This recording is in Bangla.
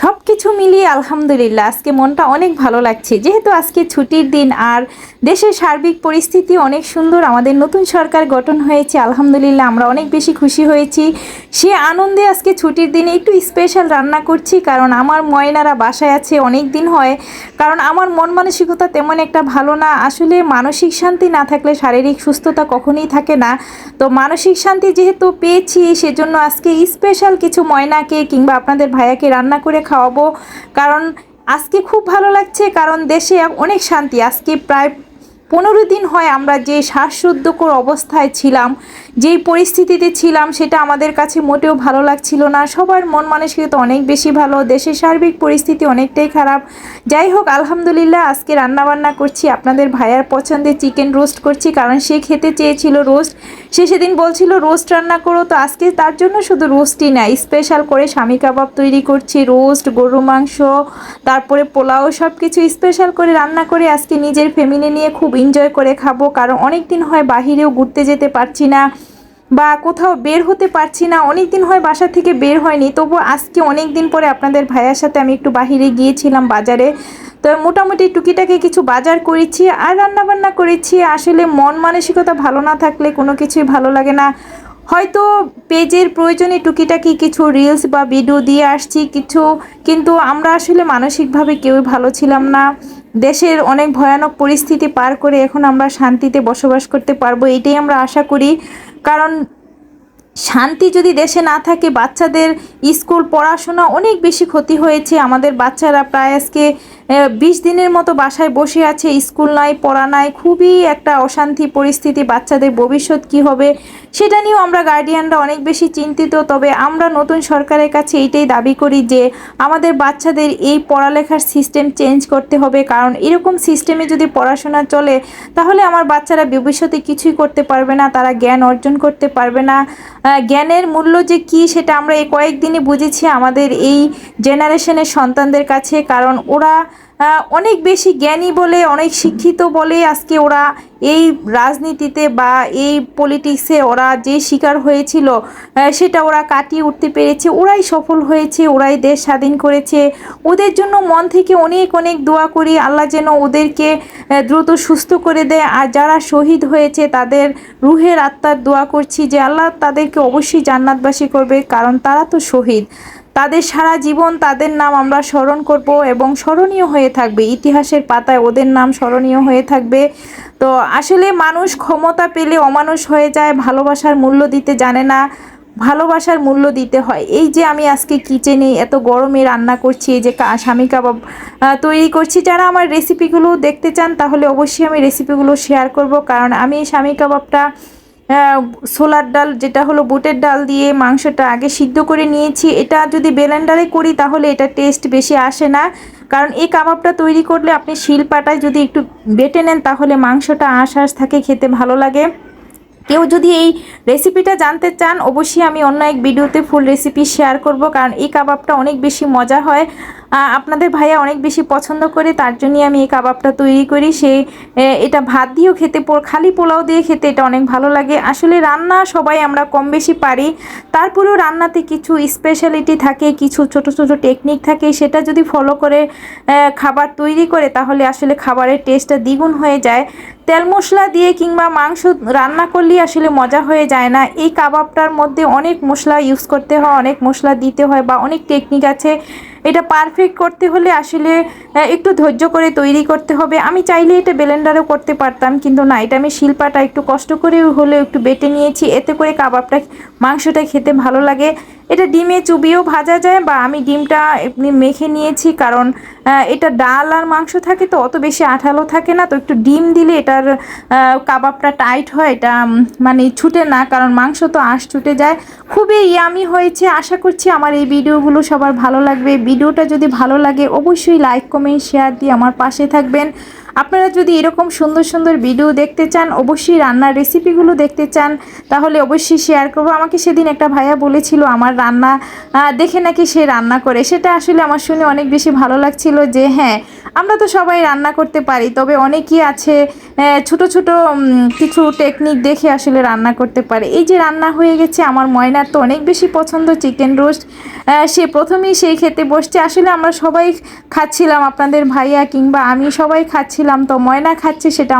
সব কিছু মিলিয়ে আলহামদুলিল্লাহ, আজকে মনটা অনেক ভালো লাগছে। যেহেতু আজকে ছুটির দিন আর দেশের সার্বিক পরিস্থিতি অনেক সুন্দর, আমাদের নতুন সরকার গঠন হয়েছে, আলহামদুলিল্লাহ আমরা অনেক বেশি খুশি হয়েছি। সে আনন্দে আজকে ছুটির দিনে একটু স্পেশাল রান্না করছি, কারণ আমার ময়নারা বাসায় আছে অনেক দিন হয় কারণ আমার মন মানসিকতা তেমন একটা ভালো না। আসলে মানসিক শান্তি না থাকলে শারীরিক সুস্থতা কখনোই থাকে না। তো মানসিক শান্তি যেহেতু পেয়েছি, সেজন্য আজকে স্পেশাল কিছু ময়নাকে কিংবা আপনাদের ভাইয়াকে রান্না করে খাওয়াবো। কারণ আজকে খুব ভালো লাগছে, কারণ দেশে অনেক শান্তি। আজকে প্রায় পনেরো দিন হয় আমরা যে শ্বাসরুদ্ধকর অবস্থায় ছিলাম, যেই পরিস্থিতিতে ছিলাম, সেটা আমাদের কাছে মোটেও ভালো লাগছিল না। সবার মন মানসিকতা অনেক বেশি ভালো, দেশের সার্বিক পরিস্থিতি অনেকটাই খারাপ। যাই হোক, আলহামদুলিল্লাহ, আজকে রান্নাবান্না করছি। আপনাদের ভাইয়ার পছন্দের চিকেন রোস্ট করছি, কারণ সে খেতে চেয়েছিল রোস্ট সে সেদিন বলছিল, রোস্ট রান্না করো তো, আজকে তার জন্য শুধু রোস্টই না স্পেশাল করে স্বামী কাবাব তৈরি করছি, রোস্ট গরু মাংস, তারপরে পোলাও সব কিছু স্পেশাল করে রান্না করে আজকে নিজের ফ্যামিলি নিয়ে খুব এনজয় করে খাব, কারণ অনেক দিন হয় বাহিরেও ঘুরতে যেতে পারছি না বা কোথাও বের হতে পারছি না অনেক দিন হয় বাসা থেকে বের হয়নি তবু আজকে অনেক দিন পরে আপনাদের ভাইয়ার সাথে আমি একটু বাহিরে গিয়েছিলাম বাজারে তো মোটামুটি টুকিটাকে কিছু বাজার করেছি আর রান্না বান্না করেছি। আসলে মন মানসিকতা ভালো না থাকলে কোনো কিছুই ভালো লাগে না। হয়তো পেজের প্রয়োজনে টুকিটাকি কিছু রিলস বা ভিডিও দিয়ে আসছি কিছু, কিন্তু আমরা আসলে মানসিকভাবে কেউই ভালো ছিলাম না। দেশের অনেক ভয়ানক পরিস্থিতি পার করে এখন আমরা শান্তিতে বসবাস করতে পারব, এটাই আমরা আশা করি। কারণ শান্তি যদি দেশে না থাকে, বাচ্চাদের স্কুল পড়াশোনা অনেক বেশি ক্ষতি হয়েছে। আমাদের বাচ্চারা প্রায় আজকে বিশ দিনের মতো বাসায় বসে আছে, স্কুল নাই, পড়া নাই, খুবই একটা অশান্তি পরিস্থিতি, বাচ্চাদের ভবিষ্যৎ কি হবে সেটা নিয়েও আমরা গার্ডিয়ানরা অনেক বেশি চিন্তিত। তবে আমরা নতুন সরকারের কাছে এইটাই দাবি করি যে, আমাদের বাচ্চাদের এই পড়ালেখার সিস্টেম চেঞ্জ করতে হবে। কারণ এরকম সিস্টেমে যদি পড়াশোনা চলে, তাহলে আমার বাচ্চারা ভবিষ্যতে কিছুই করতে পারবে না, তারা জ্ঞান অর্জন করতে পারবে না। জ্ঞানের মূল্য যে কি সেটা আমরা এই কয়েকদিনই বুঝেছি আমাদের এই জেনারেশনের সন্তানদের কাছে। কারণ ওরা অনেক বেশি জ্ঞানী বলে, অনেক শিক্ষিত বলে আজকে ওরা এই রাজনীতিতে বা এই পলিটিক্সে ওরা যে শিকার হয়েছিল সেটা ওরা কাটিয়ে উঠতে পেরেছে, ওরাই সফল হয়েছে, ওরাই দেশ স্বাধীন করেছে। ওদের জন্য মন থেকে অনেক অনেক দোয়া করি, আল্লাহ যেন ওদেরকে দ্রুত সুস্থ করে দেয়। আর যারা শহীদ হয়েছে, তাদের রুহের আত্মার দোয়া করছি যে আল্লাহ তাদেরকে অবশ্যই জান্নাতবাসী করবে, কারণ তারা তো শহীদ। তাদের সারা জীবন তাদের নাম আমরা স্মরণ করব এবং স্মরণীয় হয়ে থাকবে। ইতিহাসের পাতায় ওদের নাম স্মরণীয় হয়ে থাকবে। তো আসলে মানুষ ক্ষমতা পেলে অমানুষ হয়ে যায়, ভালোবাসার মূল্য দিতে জানে না, ভালোবাসার মূল্য দিতে হয়। এই যে আমি আজকে কিচেনে এত গরমে রান্না করছি, এই যে স্বামী কাবাব তৈরি করছি, যারা আমার রেসিপিগুলো দেখতে চান তাহলে অবশ্যই আমি রেসিপিগুলো শেয়ার করব। কারণ আমি এই স্বামী কাবাবটা সোলার ডাল যেটা হলো বুটের ডাল দিয়ে মাংসটা আগে সিদ্ধ করে নিয়েছি। এটা যদি বেলেন্ডারে করি তাহলে এটা টেস্ট বেশি আসে না। কারণ এই কাবাবটা তৈরি করলে আপনি শিলপাটায় যদি একটু বেটে নেন তাহলে মাংসটা আঁশ থাকে, খেতে ভালো লাগে। কেউ যদি এই রেসিপিটা জানতে চান, অবশ্যই আমি অন্য এক ভিডিওতে ফুল রেসিপি শেয়ার করব, কারণ এই কাবাবটা অনেক বেশি মজা হয়। আপনাদের ভাইয়া অনেক বেশি পছন্দ করে, তার জন্যই আমি এই কাবাবটা তৈরি করি। সে এটা ভাত দিয়েও খেতে খালি পোলাও দিয়ে খেতে এটা অনেক ভালো লাগে। আসলে রান্না সবাই আমরা কম বেশি পারি। তারপরেও রান্নাতে কিছু স্পেশালিটি থাকে, কিছু ছোট ছোট টেকনিক থাকে, সেটা যদি ফলো করে খাবার তৈরি করে, তাহলে আসলে খাবারের টেস্টটা দ্বিগুণ হয়ে যায়। তেল মশলা দিয়ে কিংবা মাংস রান্না করলেই আসলে মজা হয়ে যায় না। এই কাবাবটার মধ্যে অনেক মশলা ইউজ করতে হয়, অনেক মশলা দিতে হয় বা অনেক টেকনিক আছে। এটা পারফেক্ট করতে হলে আসলে একটু ধৈর্য করে তৈরি করতে হবে। আমি চাইলে এটা বেলেন্ডারও করতে পারতাম, কিন্তু না, এটা আমি শিল্পাটা একটু কষ্ট করে হলেও একটু বেটে নিয়েছি। এতে করে কাবাবটা, মাংসটা খেতে ভালো লাগে। এটা ডিমে চুবিয়েও ভাজা যায় বা আমি ডিমটা এমনি মেখে নিয়েছি কারণ এটা ডাল আর মাংস থাকে তো অত বেশি আঠালো থাকে না, তো একটু ডিম দিলে এটার কাবাবটা টাইট হয়, এটা মানে ছুটে না কারণ মাংস তো আঁশ ছুটে যায়। খুবই ইয়ামি হয়েছে, আশা করছি আমার এই ভিডিওগুলো সবার ভালো লাগবে। ভিডিওটা যদি ভালো লাগে অবশ্যই লাইক, কমেন্ট, শেয়ার দিয়ে আমার পাশে থাকবেন। আপনারা যদি এরকম সুন্দর সুন্দর ভিডিও দেখতে চান, অবশ্যই রান্নার রেসিপিগুলো দেখতে চান, তাহলে অবশ্যই শেয়ার করব। আমাকে সেদিন একটা ভাইয়া বলেছিল, আমার রান্না দেখে নাকি সে রান্না করে। সেটা আসলে আমার শুনে অনেক বেশি ভালো লাগছিল যে হ্যাঁ আমরা তো সবাই রান্না করতে পারি, তবে অনেকেই আছে ছোট ছোট কিছু টেকনিক দেখে আসলে রান্না করতে পারে। এই যে রান্না হয়ে গেছে, আমার ময়নার তো অনেক বেশি পছন্দ চিকেন রোস্ট সে প্রথমেই সেই খেতে বসছে। আসলে আমরা সবাই খাচ্ছিলাম, আপনাদের ভাইয়া কিংবা আমি সবাই খাচ্ছিলাম, তো ময়না খাচ্ছে সেটা